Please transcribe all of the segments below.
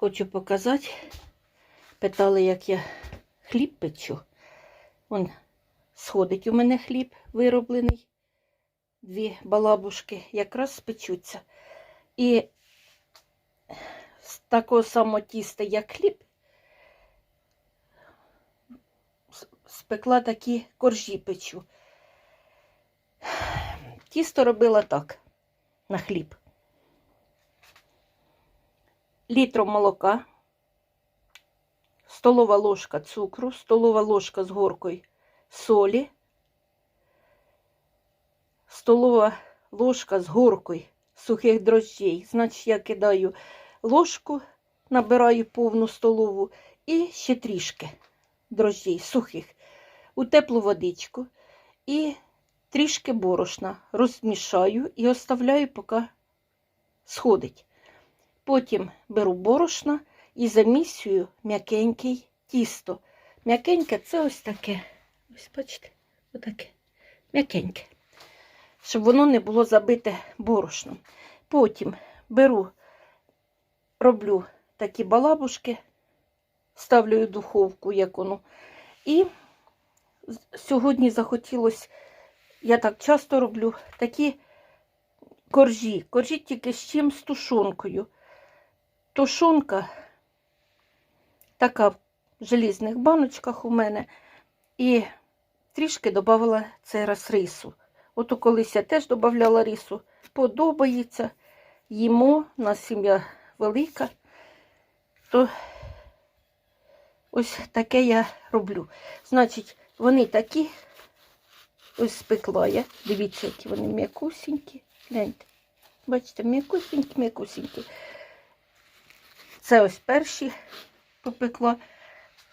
Хочу показати. Питали, як я хліб печу. Вон сходить у мене хліб вироблений. Дві балабушки якраз спечуться. І з такого самого тіста, як хліб, спекла такі коржі печу. Тісто робила так на хліб. Літром молока, столова ложка цукру, столова ложка з горкою солі, столова ложка з горкою сухих дрожжей. Значить, я кидаю ложку, набираю повну столову і ще трішки дрожжей сухих у теплу водичку і трішки борошна розмішаю і оставляю, поки сходить. Потім беру борошна і замісюю м'якенький тісто. М'якеньке це ось таке. Ось бачите, отаке. М'якеньке. Щоб воно не було забите борошном. Потім беру, роблю такі балабушки, ставлю в духовку, як воно. І сьогодні захотілося, я так часто роблю, такі коржі. Коржі тільки з чим з тушонкою. Тушонка така в желізних баночках у мене. І трішки додавала цей раз рису. Ото колись я теж додавала рису. Подобається. Їмо, у нас сім'я велика. То ось таке я роблю. Значить, вони такі, ось спекла я. Дивіться, які вони м'якусінькі. Гляньте. Бачите, м'якусінькі, м'якусінькі. Це ось перші попекла,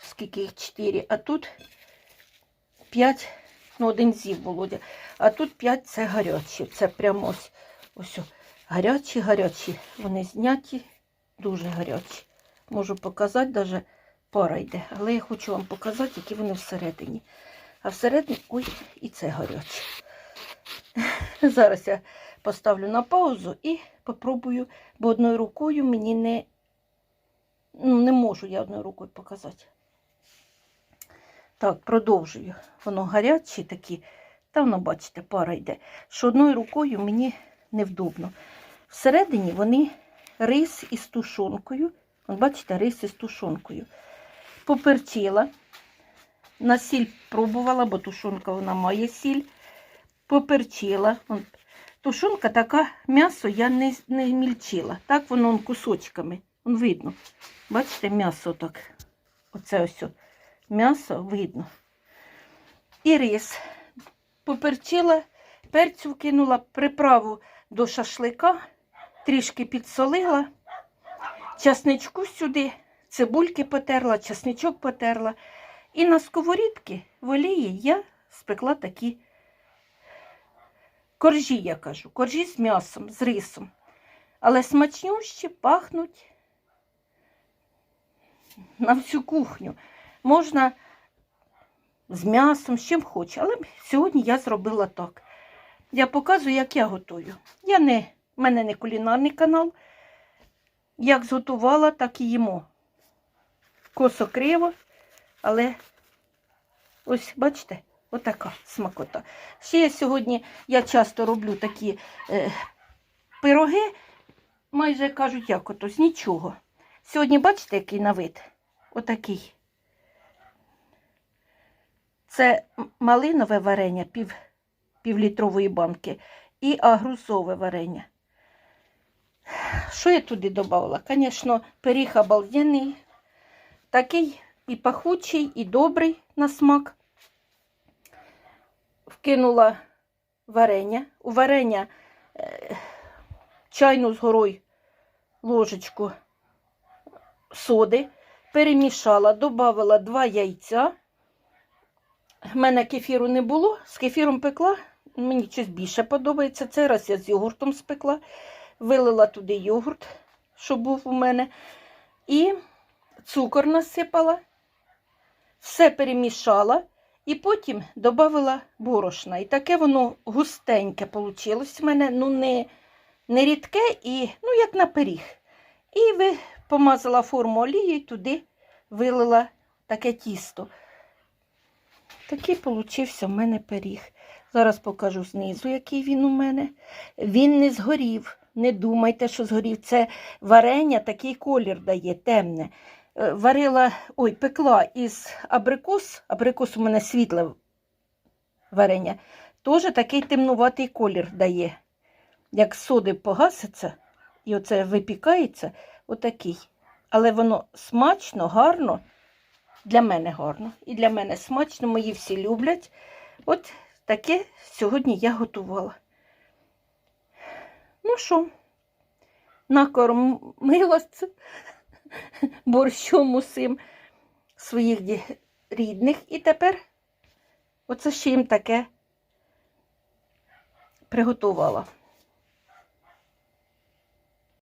скільки їх чотири, а тут п'ять, ну один зів Володя, а тут п'ять це гарячі. Це прямо ось, ось гарячі, гарячі. Вони зняті, дуже гарячі. Можу показати, навіть пара йде, але я хочу вам показати, які вони всередині. А всередині, ой, і це гаряче. Зараз я поставлю на паузу і попробую, бо одною рукою мені не, ну, не можу я одною рукою показати. Так, продовжую. Воно гарячі такі, та воно, бачите, пара йде. Що одною рукою мені невдобно. Всередині вони рис із тушонкою. От бачите, рис із тушонкою. Поперчила. На сіль пробувала, бо тушонка вона має сіль. Поперчила. Тушонка така, м'ясо я не, не мільчила. Так воно кусочками. Он видно. Бачите, м'ясо так. Оце ось. М'ясо видно. І рис. Поперчила, перцю кинула, приправу до шашлика, трішки підсолила, часничку сюди, цибульки потерла, часничок потерла. І на сковорідки в олії я спекла такі коржі, я кажу, коржі з м'ясом, з рисом. Але смачнющі пахнуть на всю кухню. Можна з м'ясом, з чим хоче. Але сьогодні я зробила так. Я показую, як я готую. Я не, в мене не кулінарний канал. Як зготувала, так і їмо. Косо криво, але ось, бачите, отака смакота. Ще я сьогодні, я часто роблю такі е, пироги, майже кажуть, як ото, з нічого. Сьогодні, бачите, який на вид? Отакий. Це малинове варення пів, півлітрової банки і агрузове варення. Що я туди додавала? Звісно, пиріг обалденний, такий і пахучий, і добрий на смак. Вкинула варення. У варення е, чайну з горою ложечку соди, перемішала, додавала два яйця. У мене кефіру не було, з кефіром пекла, мені щось більше подобається. Цей раз я з йогуртом спекла, вилила туди йогурт, що був у мене, і цукор насипала, все перемішала і потім додавала борошна. І таке воно густеньке вийшло в мене, ну не, не рідке, і, ну як на пиріг. І ви помазала форму олією, туди вилила таке тісто. Такий получився в мене пиріг. Зараз покажу знизу, який він у мене. Він не згорів. Не думайте, що згорів. Це варення такий колір дає, темне. Е, Варила, ой, пекла із абрикос. Абрикос у мене світле варення. Теж такий темнуватий колір дає. Як соди погаситься, і оце випікається, отакий. Але воно смачно, гарно. Для мене гарно. І для мене смачно, мої всі люблять. От таке сьогодні я готувала. Ну що, накормилась борщом усім своїх рідних. І тепер оце ще їм таке приготувала.